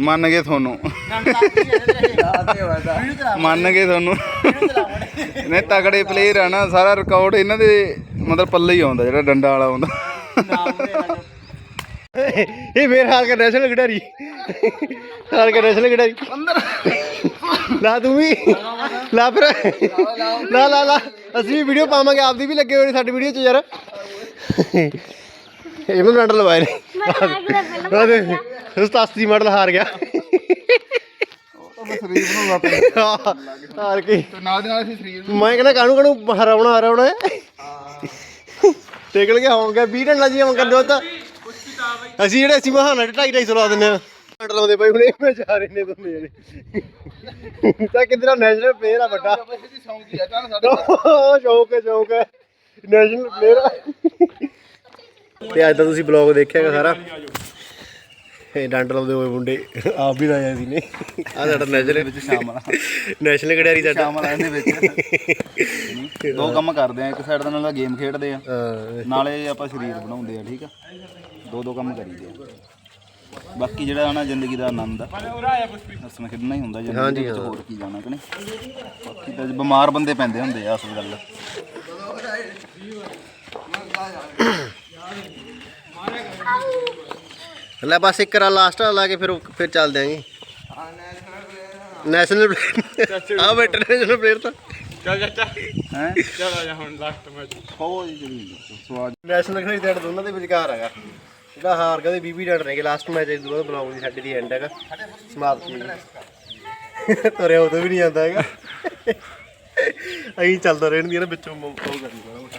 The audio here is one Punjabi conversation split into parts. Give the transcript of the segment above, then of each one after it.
ਮੰਨ ਗਏ ਤੁਹਾਨੂੰ। ਮੰਨ ਗਏ ਤੁਹਾਨੂੰ। ਨੇ ਤਗੜੇ ਪਲੇਅਰ ਆ ਨਾ ਸਾਰਾ ਰਿਕਾਰਡ ਇਹਨਾਂ ਦੇ ਮਤਲਬ ਪੱਲੇ ਹੀ ਆਉਂਦਾ ਜਿਹੜਾ ਡੰਡਾ ਵਾਲਾ ਆਉਂਦਾ। ਇਹ ਫੇਰ ਹਾਰ ਕੇ ਨੈਸ਼ਨਲ ਖਿਡਾਰੀ। ਹਾਰ ਕੇ ਨੈਸ਼ਨਲ ਖਿਡਾਰੀ। ਲਾ ਤੂੰ ਵੀ। ਲਾ ਫਿਰ। ਲਾ ਲਾ ਲਾ। ਅਸੀਂ ਵੀ ਵੀਡੀਓ ਪਾਵਾਂਗੇ ਆਪਦੀ ਵੀ ਲੱਗੇ ਹੋਏ ਨੇ ਸਾਡੀ ਵੀਡੀਓ 'ਚ ਯਾਰ। ਇਹਨੂੰ ਡੰਡ ਲਵਾਏ ਨੇ। 87 ਮਾਡਲ ਹਾਰ ਗਿਆ। ਸਰੀਰ ਨੂੰ ਲੱਤ ਹਾਰ ਕੇ ਨਾਲ ਦੇ ਨਾਲ ਅਸੀਂ ਸਰੀਰ ਮੈਂ ਕਹਿੰਦਾ ਕਾਹਨੂੰ ਕਾਹਨੂੰ ਹਰਾਉਣਾ ਹਰਾਉਣਾ ਹੈ? ਟੇਕਲ ਗਿਆ ਹੋਣਗਾ 20 ਡੰਡਾ ਜੀ ਹੁਣ ਕੱਢੋ ਤਾਂ ਅਸੀਂ ਜਿਹੜੇ ਅਸੀਂ ਮਹਾਨਾ ਦੇ 2.5 250 ਲਾ ਦਿੰਦੇ ਆ ਡੰਡ ਲਾਉਂਦੇ ਪਏ ਹੁਣ ਇਹ ਮੈਂ ਜਾ ਰਹੇ ਨੇ ਦੋਨੇ ਜਿਹੜੇ ਤਾਂ ਕਿੰਨਾ ਨੈਸ਼ਨਲ ਪਲੇਅਰ ਆ ਵੱਡਾ। ਸੌਂਕੀ ਆ ਚੱਲ ਸਾਡੇ ਉਹ ਸ਼ੌਕ ਹੈ ਸ਼ੌਕ ਹੈ। ਨੈਸ਼ਨਲ ਪਲੇਅਰ ਤੇ ਅੱਜ ਤਾਂ ਤੁਸੀਂ ਬਲੌਗ ਦੇਖਿਆਗਾ ਸਾਰਾ। ਡੰਡ ਲਾਉਂਦੇ ਹੋਏ ਮੁੰਡੇ ਆਪ ਵੀ ਲਾਇਆ ਸੀ ਨੇ ਆ ਸਾਡਾ ਨੈਸ਼ਨਲ ਵਿੱਚ ਸ਼ਾਮਲ ਆ। ਨੈਸ਼ਨਲ ਖਿਡਾਰੀ ਸਾਡਾ। ਸ਼ਾਮਲ ਆ ਇਹਦੇ ਵਿੱਚ। ਦੋ ਕੰਮ ਕਰਦੇ ਆ ਇੱਕ ਸਾਈਡ ਦਾ ਨਾਲ ਗੇਮ ਖੇਡਦੇ ਆ। ਨਾਲੇ ਆਪਾਂ ਸਰੀਰ ਬਣਾਉਂਦੇ ਆ ਠੀਕ ਆ? ਦੋ ਦੋ ਕੰਮ ਕਰੀਦੇ ਆ। ਬਾਕੀ ਜਿਹੜਾ ਆਣਾ ਜ਼ਿੰਦਗੀ ਦਾ ਆਨੰਦ ਆ। ਹੱਸਣਾ ਖੇਡਣਾ ਹੀ ਹੁੰਦਾ ਜ਼ਿੰਦਗੀ ਵਿੱਚ ਹੋਰ ਕੀ ਜਾਣਾ ਕਿ ਨਹੀਂ? ਬਾਕੀ ਤਾਂ ਬਿਮਾਰ ਬੰਦੇ ਪੈਂਦੇ ਹੁੰਦੇ ਆ ਅਸਲ ਗੱਲ। ਲੈ ਬਸ ਇੱਕ ਰਾ ਲਾਸਟ ਲਾ ਕੇ ਫਿਰ ਫਿਰ ਚੱਲ ਦਿਆਂਗੇ ਨੈਸ਼ਨਲ ਆ ਬੈਠੇ ਨੈਸ਼ਨਲ ਪਲੇਅਰ ਤਾਂ। ਹੈ? ਚਲ ਆ ਜਾ ਹੁਣ ਲਾਸਟ ਮੈਚ ਬਹੁਤ ਜਿਹੜੀ ਸਵਾਦ। ਨੈਸ਼ਨਲ ਖੇਡ ਦੇ ਦੋਨਾਂ ਦੇ ਵਿਚਕਾਰ ਹੈਗਾ। ਜਿਹੜਾ ਹਾਰ ਗਿਆ ਤੇ 20 ਡੰਡ ਰਹਿ ਗਏ। ਲਾਸਟ ਮੈਚ ਇਸ ਬਾਅਦ ਬੁਲਾਉਂ ਦੀ ਸਾਡੀ ਦੀ ਐਂਡ ਹੈਗਾ। ਸਮਾਪਤੀ ਤੁਰਿਆ ਉਦੋਂ ਵੀ ਨਹੀਂ ਜਾਂਦਾ ਹੈਗਾ। ਅਹੀਂ ਚੱਲਦਾ ਰਹਿਣ ਦੀ ਨਾ ਵਿੱਚੋਂ ਉਹ ਕਰਨੀ ਬੜਾ ਮੋਟਾ।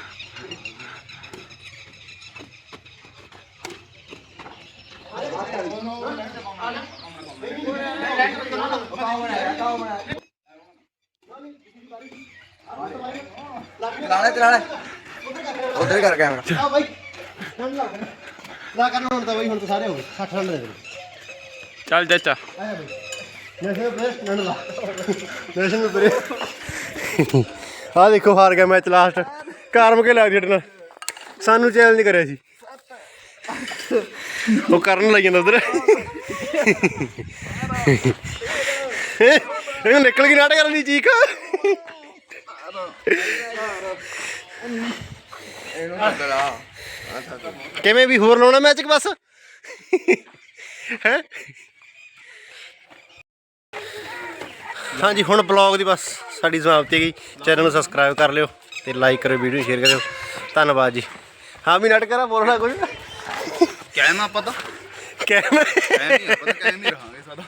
ਬਾਈ ਲਾ ਕਰਨਾ ਹੁਣ ਤਾਂ ਬਾਈ ਹੁਣ ਤਾਂ ਸਾਰੇ ਹੋ ਗਏ। 60 ਰਨ ਦੇ ਦੇ। ਚੱਲ ਚਾਚਾ ਆਇਆ ਬਾਈ। ਨੈਸ਼ਨਲ ਪਲੇਅਰ ਨੰਨ ਲਾ। ਨੈਸ਼ਨਲ ਪਲੇਅਰ ਆ ਦੇਖੋ ਹਾਰ ਗਿਆ ਮੈਚ ਲਾਸਟ ਕਾਰਮ ਕੇ ਲੱਗ ਜੱਟ ਨਾਲ ਸਾਨੂੰ ਚੈਲੰਜ ਨਹੀਂ ਕਰਿਆ ਸੀ ਉਹ ਕਰਨ ਲੱਗ ਜਾਂਦਾ ਉਧਰ। ਇਹ ਨਿਕਲ ਗਈ ਨਾਟਕ ਕਰਨ ਦੀ ਚੀਕ। ਕਿਵੇਂ ਵੀ ਹੋਰ ਲਾਉਣਾ ਮੈਚ ਬਸ? ਹੈ? ਹਾਂਜੀ, ਹੁਣ ਬਲੌਗ ਦੀ ਬਸ ਸਾਡੀ ਸਮਾਪਤੀ ਗਈ ਚੈਨਲ ਨੂੰ ਸਬਸਕ੍ਰਾਈਬ ਕਰ ਲਿਓ ਤੇ ਲਾਈਕ ਕਰਿਓ ਵੀਡੀਓ ਸ਼ੇਅਰ ਕਰਿਓ। ਧੰਨਵਾਦ ਜੀ। ਹਾਂ, ਵੀ ਨਟ ਕਰਾ, ਬੋਲਣਾ ਕੁਝ ਕਹਿਣਾ ਪਤਾ ਕਹਿਣਾ ਕਹਿ ਨਹੀਂ ਰਹਾਂਗੇ ਸਾਡਾ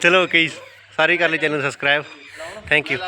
ਚਲੋ ਜੀ ਸਾਰੇ ਕਰ ਲਈ ਚੈਨਲ ਸਬਸਕ੍ਰਾਈਬ। Thank you